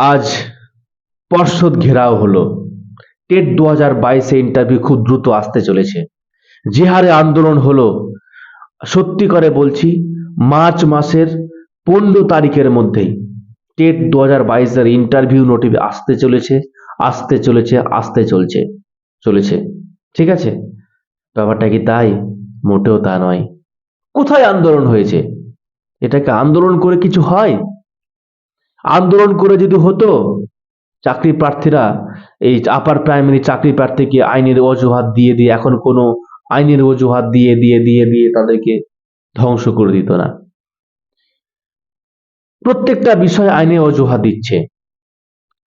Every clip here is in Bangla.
আজ পর্ষদ ঘেরাও হলো। টেট দু হাজার বাইশে ইন্টারভিউ খুব দ্রুত আসতে চলেছে। যে হারে আন্দোলন হলো। সত্যি করে বলছি, মার্চ মাসের পনেরো তারিখের মধ্যেই টেট দু হাজার বাইশের ইন্টারভিউ নোটিফ আসতে চলেছে আসতে চলেছে, আসতে চলছে, চলেছে। ঠিক আছে? ব্যাপারটা কি তাই? মোটেও তা নয়। কোথায় আন্দোলন হয়েছে? এটাকে আন্দোলন করে কিছু হয়? আন্দোলন করে যদি হতো, চাকরি প্রার্থীরা এই আপার প্রাইমারি চাকরি প্রার্থীকে আইনের অজুহাত দিয়ে দিয়ে, এখন কোনো আইনের অজুহাত দিয়ে দিয়ে দিয়ে দিয়ে তাদেরকে ধ্বংস করে দিত না। প্রত্যেকটা বিষয় আইনে অজুহাত দিচ্ছে।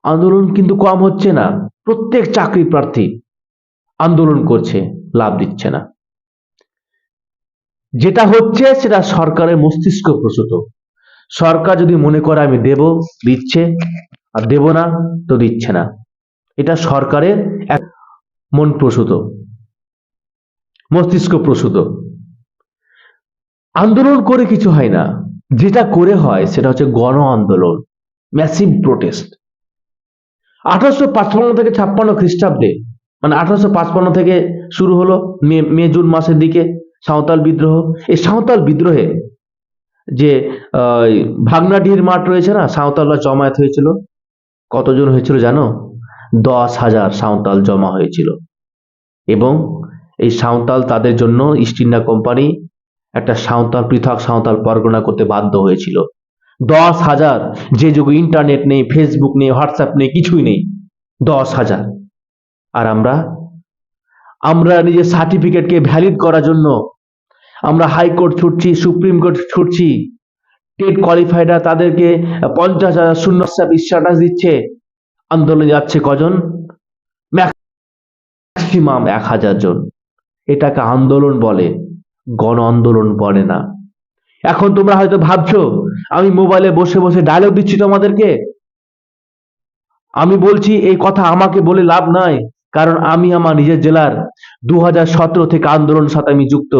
আন্দোলন কিন্তু কম হচ্ছে না, প্রত্যেক চাকরি প্রার্থী আন্দোলন করছে, লাভ দিচ্ছে না। যেটা হচ্ছে সেটা সরকারের মস্তিষ্ক প্রসূত সরকার যদি মনে করে আমি দেব, দিচ্ছে, আর দেব না, তো দিচ্ছে না। এটা সরকারের এক মন প্রসূত, মস্তিষ্ক প্রসূত। আন্দোলন করে কিছু হয় না। যেটা করে হয়, সেটা হচ্ছে গণ আন্দোলন ম্যাসিভ প্রোটেস্ট আঠারোশো পাঁচপান্ন থেকে ছাপ্পান্ন খ্রিস্টাব্দে মানে আঠারোশো পাঁচপান্ন থেকে শুরু হলো মে মে, জুন মাসের দিকে সাঁওতাল বিদ্রোহ। এই সাঁওতাল বিদ্রোহে যে ভাগনাডিহির মাঠ রয়েছে না? সাঁওতালরা জমায়েত হয়েছিল। কতজন হয়েছিল জানো? দশ হাজার সাঁওতাল জমা হয়েছিল। এবং এই সাঁওতাল তাদের জন্য ইস্ট ইন্ডিয়া কোম্পানি একটা সাঁওতাল, পৃথক সাঁওতাল পরগনা করতে বাধ্য হয়েছিল। দশ হাজার, যে যুগে ইন্টারনেট নেই ফেসবুক নেই হোয়াটসঅ্যাপ নেই, কিছুই নেই। দশ হাজার। আর আমরা? আমরা নিজের সার্টিফিকেটকে ভ্যালিড করার জন্য আমরা হাইকোর্ট ছুটছি সুপ্রিম কোর্ট ছুটছি। টেট কোয়ালিফাইডরা তাদেরকে পঞ্চাশ হাজার শূন্য স্ট্যাটাস দিচ্ছে। আন্দোলনে যাচ্ছে কজন? ম্যাক্সিমাম এক হাজার জন। এটাকে আন্দোলন বলে। গণ আন্দোলন বলে না। এখন তোমরা হয়তো ভাবছ, আমি মোবাইলে বসে বসে ডায়লগ দিচ্ছি তোমাদেরকে। আমি বলছি, এই কথা আমাকে বলে লাভ নাই, কারণ আমি আমার নিজের জেলার দু থেকে আন্দোলন সাথে আমি যুক্ত।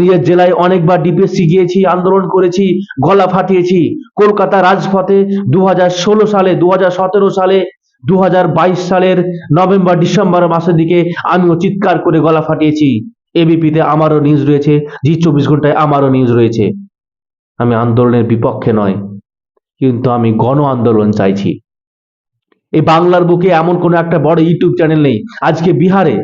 নিজের জেলায় অনেকবার ডিপিএসসি গিয়েছি, আন্দোলন করেছি, গলা ফাটিয়েছি। কলকাতা রাজপথে দু হাজার ষোলো সালে দু হাজার সতেরো সালে দুই হাজার বাইশ সালের নভেম্বর, ডিসেম্বর মাসের দিকে আমিও চিৎকার করে গলা ফাটিয়েছি। এবিপিতে আমারও নিউজ রয়েছে, জি চব্বিশ ঘন্টায় আমারও নিউজ রয়েছে। আমি আন্দোলনের বিপক্ষে নয়, কিন্তু আমি গণ আন্দোলন চাইছি। এই বাংলার বুকে এমন কোনো একটা বড় ইউটিউব চ্যানেল নেই। আজকে বিহারে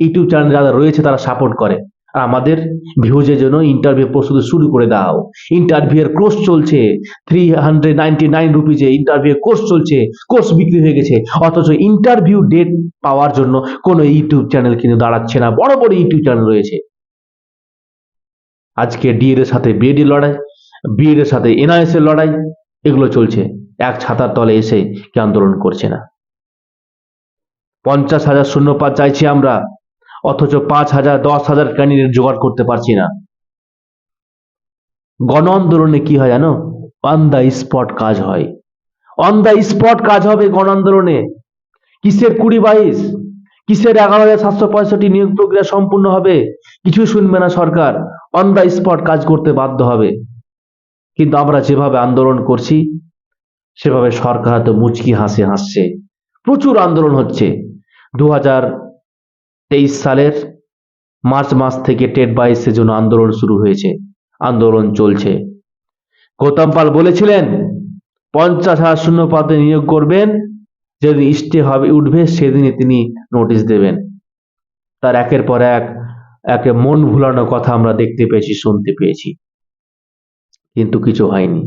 ইউটিউব চ্যানেল যারা রয়েছে তারা সাপোর্ট করে। আর আমাদের ভিউজের জন্য ইন্টারভিউ প্রস্তুতি শুরু করে দাও। ইন্টারভিউ এর কোর্স চলছে। থ্রি হান্ড্রেড নাইনটি নাইন রুপিজে ইন্টারভিউ কোর্স চলছে। কোর্স বিক্রি হয়ে গেছে। অথচ ইন্টারভিউ ডেট পাওয়ার জন্য কোনো ইউটিউব চ্যানেল কিন্তু দাঁড়াচ্ছে না। বড় বড় ইউটিউব চ্যানেল রয়েছে। আজকে ডিএর এর সাথে বিএডি লড়াই বিএড এর সাথে এনআইএস এর লড়াই, এগুলো চলছে। এক ছাতার তলে এসে কে আন্দোলন করছে না। পঞ্চাশ হাজার শূন্য শূন্যপাত চাইছি আমরা। অথচ পাঁচ হাজার, দশ হাজার ক্যান্ডিডেট জোগাড় করতে পারছি না। গণ আন্দোলনে কি হয় জানো? অন দ্য স্পট কাজ হয়। অন দ্য স্পট কাজ হবে গণ আন্দোলনে। কিসের কুড়ি বাইশ? কিসের এগারো হাজার সাতশো পঁয়ষট্টি নিয়োগ প্রক্রিয়া সম্পূর্ণ হবে? কিছুই শুনবে না সরকার। অন দ্য স্পট কাজ করতে বাধ্য হবে। কিন্তু আমরা যেভাবে আন্দোলন করছি, সেভাবে সরকার হয়তো মুচকি হাসি হাসছে। প্রচুর আন্দোলন হচ্ছে। দু হাজার তেইশ সালের মার্চ মাস থেকে টেট বাইশের জন্য আন্দোলন শুরু হয়েছে। আন্দোলন চলছে। গৌতম পাল বলেছিলেন, পঞ্চাশ হাজার শূন্য পদে নিয়োগ করবেন, যেদিন ইস্টে হবে উঠবে, সেদিনই তিনি নোটিশ দেবেন। তার একের পর এক, একে মন ভুলানো কথা আমরা দেখতে পেয়েছি, শুনতে পেয়েছি। কিন্তু কিছু হয়নি।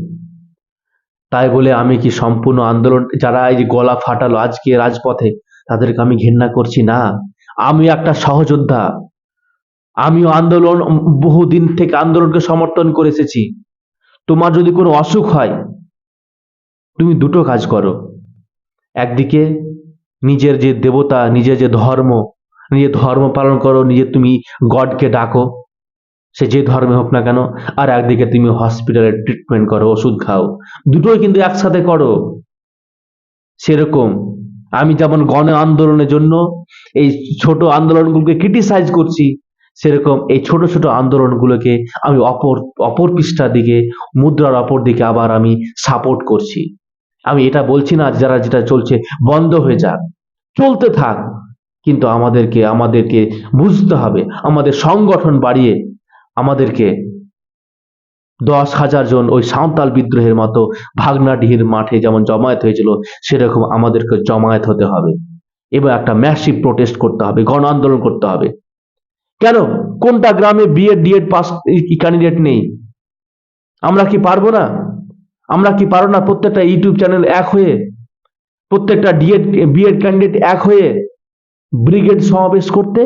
তাই বলে আমি কি সম্পূর্ণ আন্দোলন, যারা এই গলা ফাটালো আজকে রাজপথে, তাদেরকে আমি ঘৃণা করছি না? আমি একটা সহযোদ্ধা। আমিও আন্দোলন বহুদিন থেকে আন্দোলনকে সমর্থন করে এসেছি। তোমার যদি কোনো অসুখ হয়, তুমি দুটো কাজ করো। একদিকে নিজের যে দেবতা, নিজের যে ধর্ম, নিজের ধর্ম পালন করো নিজের তুমি গডকে ডাকো। সে যে ধর্মে হোক না কেন। আর একদিকে তুমি হসপিটালে ট্রিটমেন্ট করো, ওষুধ খাও। দুটোই কিন্তু একসাথে করো। সেরকম আমি যেমন গণ আন্দোলনের জন্য এই ছোট আন্দোলনগুলোকে ক্রিটিসাইজ করছি, সেরকম এই ছোট ছোট আন্দোলনগুলোকে আমি অপর অপর পৃষ্ঠার দিকে, মুদ্রার অপর দিকে আবার আমি সাপোর্ট করছি। আমি এটা বলছি না যারা যেটা চলছে বন্ধ হয়ে যাক, চলতে থাক, কিন্তু আমাদেরকে আমাদেরকে বুঝতে হবে, আমাদের সংগঠন বাড়িয়ে আমাদেরকে দশ হাজার জন ওই সাঁওতাল বিদ্রোহের মতো ভাগনাডিহির মাঠে যেমন জমায়েত হয়েছিল, সেরকম আমাদেরকে জমায়েত হতে হবে। এবার একটা ম্যাসিভ প্রোটেস্ট করতে হবে, গণ আন্দোলন করতে হবে। কেন? কোনটা গ্রামে বিএড, ডিএড পাস ক্যান্ডিডেট নেই? আমরা কি পারব না? আমরা কি পারব না প্রত্যেকটা ইউটিউব চ্যানেল এক হয়ে? প্রত্যেকটা ডিএড, বিএড ক্যান্ডিডেট এক হয়ে ব্রিগেড সমাবেশ করতে?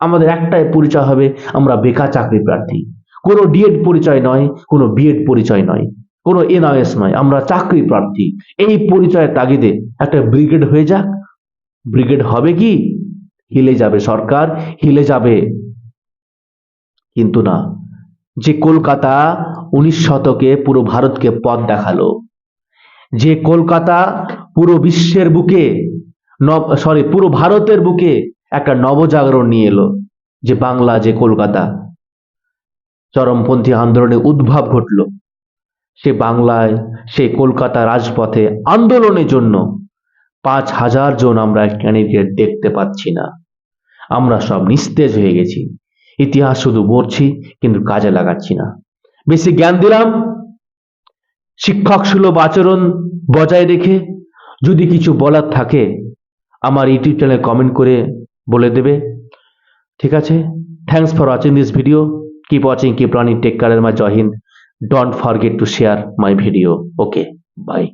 আমাদের একটাই পরিচয় হবে, আমরা বেকার চাকরি প্রার্থী। কোনো ডিএড পরিচয় নয়, কোনো বিএড পরিচয় নয়, কোনো এনআইএস নয়। আমরা চাকরি প্রার্থী। এই পরিচয়ের তাগিদে একটা ব্রিগেড হয়ে যাক। ব্রিগেড হবে কি? হিলে যাবে সরকার, হিলে যাবে। কিন্তু না, যে কলকাতা উনিশ শতকে পুরো ভারতকে পথ দেখাল, যে কলকাতা পুরো বিশ্বের বুকে সরি পুরো ভারতের বুকে একটা নবজাগরণ নিয়ে এলো, যে বাংলা, যে কলকাতা। চরমপন্থী আন্দোলনে উদ্ভব ঘটল। সে বাংলায়, সে কলকাতা রাজপথে আন্দোলনের জন্য পাঁচ হাজার জন আমরা ক্যান্ডিডেট দেখতে পাচ্ছি না। আমরা সব নিস্তেজ হয়ে গেছি। ইতিহাস শুধু পড়ছি কিন্তু কাজে লাগাচ্ছি না। বেশি জ্ঞান দিলাম। শিক্ষক সুলভ আচরণ বজায় রেখে যদি কিছু বলার থাকে, আমার ইউটিউব চ্যানেলে কমেন্ট করে বলে দেবে। ঠিক আছে? Thanks for watching this video keep watching keep running take কারের my Jai Hind don't forget to share my video okay bye